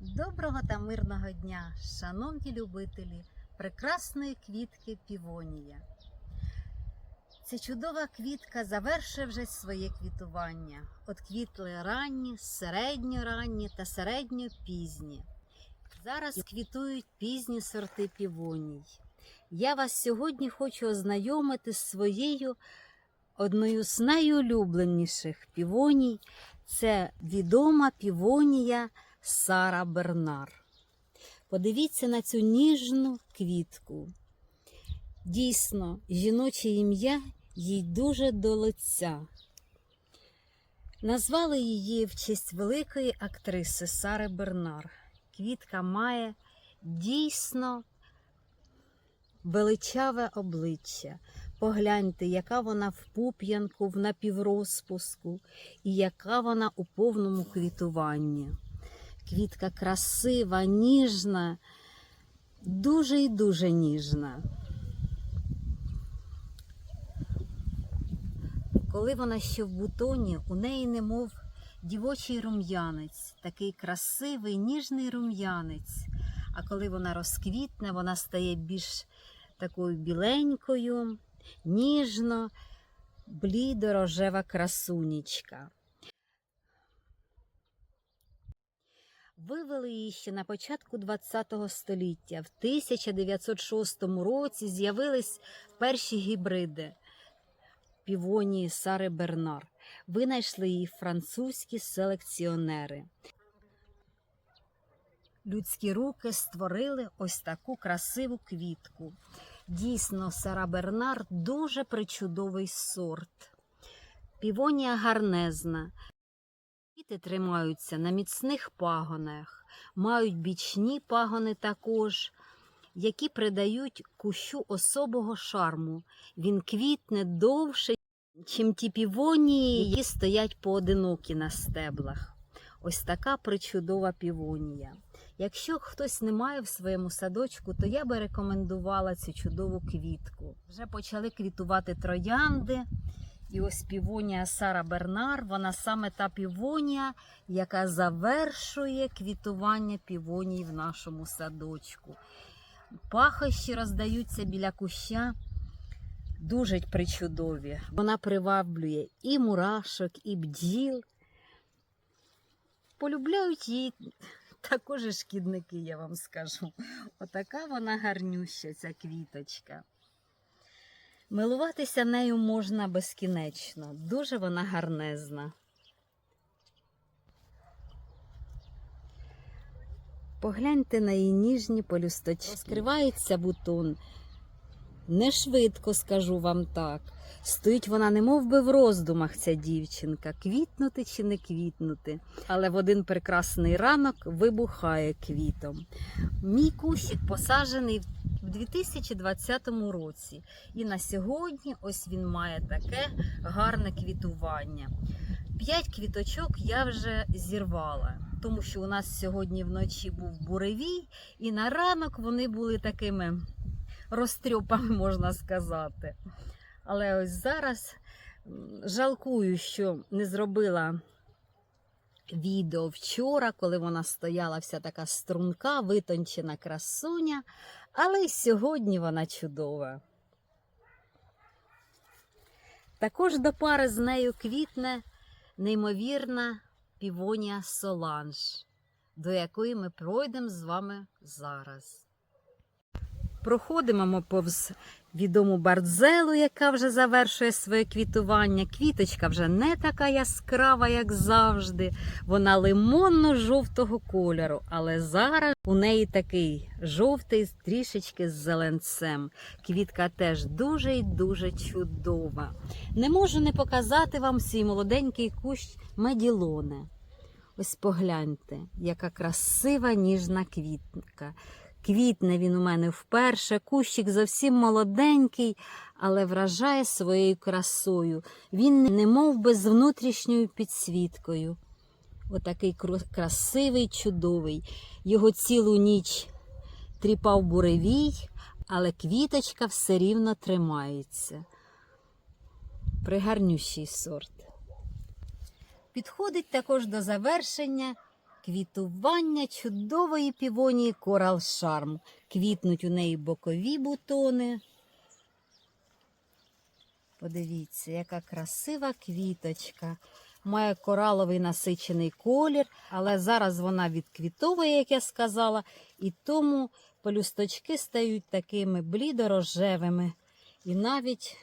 Доброго та мирного дня, шановні любителі прекрасної квітки півонія. Ця чудова квітка завершує вже своє квітування. От квітли ранні, середньоранні та середньопізні. Зараз квітують пізні сорти півоній. Я вас сьогодні хочу ознайомити з своєю одною з найулюбленіших півоній. Це відома півонія Сара Бернар. Подивіться на цю ніжну квітку. Дійсно, жіноче ім'я їй дуже до лиця. Назвали її в честь великої актриси Сари Бернар. Квітка має дійсно величаве обличчя. Погляньте, яка вона в пуп'янку, в напіврозпуску, і яка вона у повному квітуванні. Квітка красива, ніжна, дуже і дуже ніжна. Коли вона ще в бутоні, у неї немов дівочий рум'янець, такий красивий, ніжний рум'янець. А коли вона розквітне, вона стає більш такою біленькою, ніжно, блідо-рожева красунечка. Вивели її ще на початку ХХ століття. В 1906 році з'явились перші гібриди півонії Сари Бернар. Винайшли її французькі селекціонери. Людські руки створили ось таку красиву квітку. Дійсно, Сара Бернар дуже причудовий сорт. Півонія гарнезна. Квіти тримаються на міцних пагонах, мають бічні пагони також, які придають кущу особого шарму. Він квітне довше, чим ті півонії, які стоять поодинокі на стеблах. Ось така причудова півонія. Якщо хтось не має в своєму садочку, то я би рекомендувала цю чудову квітку. Вже почали квітувати троянди. І ось півонія Сара Бернар, вона саме та півонія, яка завершує квітування півоній в нашому садочку. Пахощі роздаються біля куща, дуже причудові. Вона приваблює і мурашок, і бджіл. Полюбляють її також і шкідники, я вам скажу. Отака вона гарнюща, ця квіточка. Милуватися нею можна безкінечно. Дуже вона гарнезна. Погляньте на її ніжні полюсточки. Розкривається бутон. Не швидко, скажу вам так. Стоїть вона не би в роздумах, ця дівчинка, квітнути чи не квітнути. Але в один прекрасний ранок вибухає квітом. Мій кущик посаджений в 2020 році. І на сьогодні ось він має таке гарне квітування. П'ять квіточок я вже зірвала, тому що у нас сьогодні вночі був буревій, і на ранок вони були такими розтрьопами, можна сказати. Але ось зараз жалкую, що не зробила відео вчора, коли вона стояла вся така струнка, витончена красуня, але й сьогодні вона чудова. Також до пари з нею квітне неймовірна півонія Соланж, до якої ми пройдемо з вами зараз. Проходимо повз відому бардзелу, яка вже завершує своє квітування. Квіточка вже не така яскрава, як завжди. Вона лимонно-жовтого кольору, але зараз у неї такий жовтий, трішечки з зеленцем. Квітка теж дуже і дуже чудова. Не можу не показати вам свій молоденький кущ меділони. Ось погляньте, яка красива ніжна квітка. Квітне він у мене вперше, кущик зовсім молоденький, але вражає своєю красою. Він не мов би внутрішньою підсвіткою. Отакий красивий, чудовий. Його цілу ніч тріпав буревій, але квіточка все рівно тримається. Пригарнющий сорт. Підходить також до завершення Квітування чудової півонії Корал Шарм. Квітнуть у неї бокові бутони. Подивіться, яка красива квіточка. Має кораловий насичений колір, але зараз вона відквітовує, як я сказала, і тому пелюсточки стають такими блідорожевими і навіть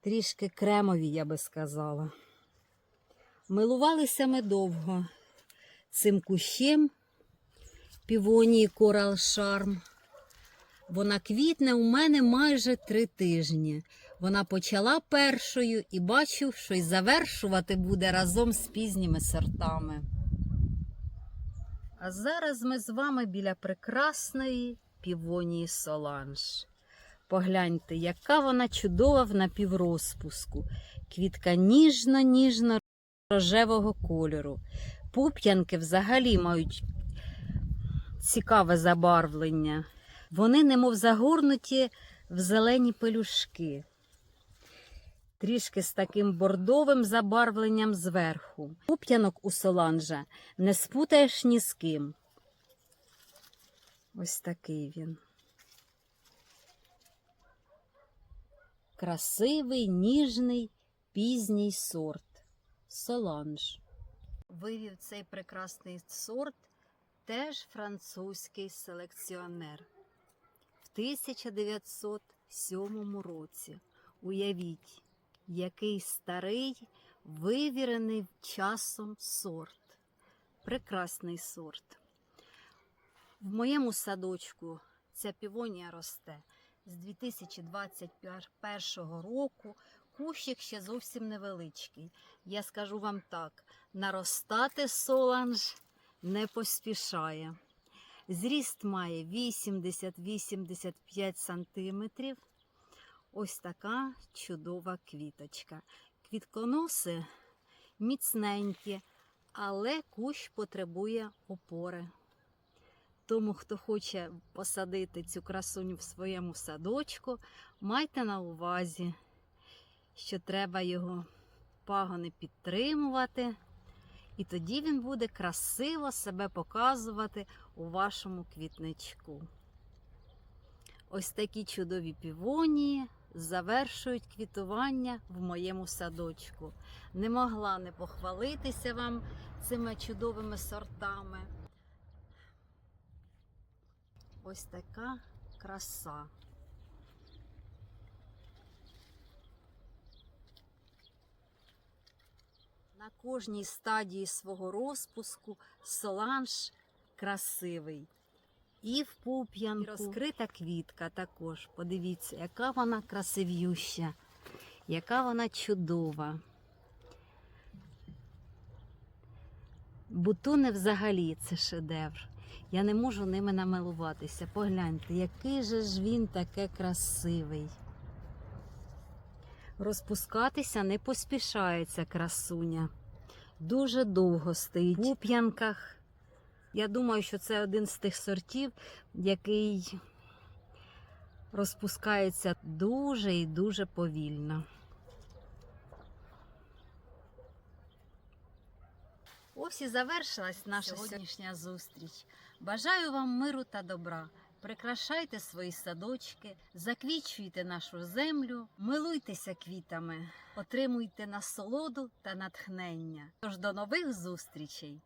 трішки кремові, я би сказала. Милувалися ми довго цим кущем півонії Корал Шарм. Вона квітне у мене майже три тижні. Вона почала першою і бачу, що й завершувати буде разом з пізніми сортами. А зараз ми з вами біля прекрасної півонії Соланж. Погляньте, яка вона чудова в напіврозпуску. Квітка ніжно-ніжно рожевого кольору. Пуп'янки взагалі мають цікаве забарвлення. Вони немов загорнуті в зелені пелюшки, трішки з таким бордовим забарвленням зверху. Пуп'янок у соланжа не спутаєш ні з ким. Ось такий він. Красивий, ніжний, пізній сорт. Соланж. Вивів цей прекрасний сорт теж французький селекціонер. В 1907 році. Уявіть, який старий, вивірений часом сорт. Прекрасний сорт. В моєму садочку ця півонія росте з 2021 року. Кущик ще зовсім невеличкий. Я скажу вам так: наростати соланж не поспішає. Зріст має 80-85 сантиметрів. Ось така чудова квіточка. Квітконоси міцненькі, але кущ потребує опори. Тому, хто хоче посадити цю красуню в своєму садочку, майте на увазі, що треба його пагони підтримувати, і тоді він буде красиво себе показувати у вашому квітничку. Ось такі чудові півонії завершують квітування в моєму садочку. Не могла не похвалитися вам цими чудовими сортами. Ось така краса. На кожній стадії свого розпуску соланж красивий. І в пуп'янку. І розкрита квітка також. Подивіться, яка вона красивюща, яка вона чудова. Бутони взагалі це шедевр. Я не можу ними намилуватися. Погляньте, який же ж він таке красивий. Розпускатися не поспішається красуня. Дуже довго стоїть в пуп'янках. Я думаю, що це один з тих сортів, який розпускається дуже і дуже повільно. Ось і завершилась наша сьогоднішня зустріч. Бажаю вам миру та добра. Прикрашайте свої садочки, заквічуйте нашу землю, милуйтеся квітами, отримуйте насолоду та натхнення. Тож до нових зустрічей!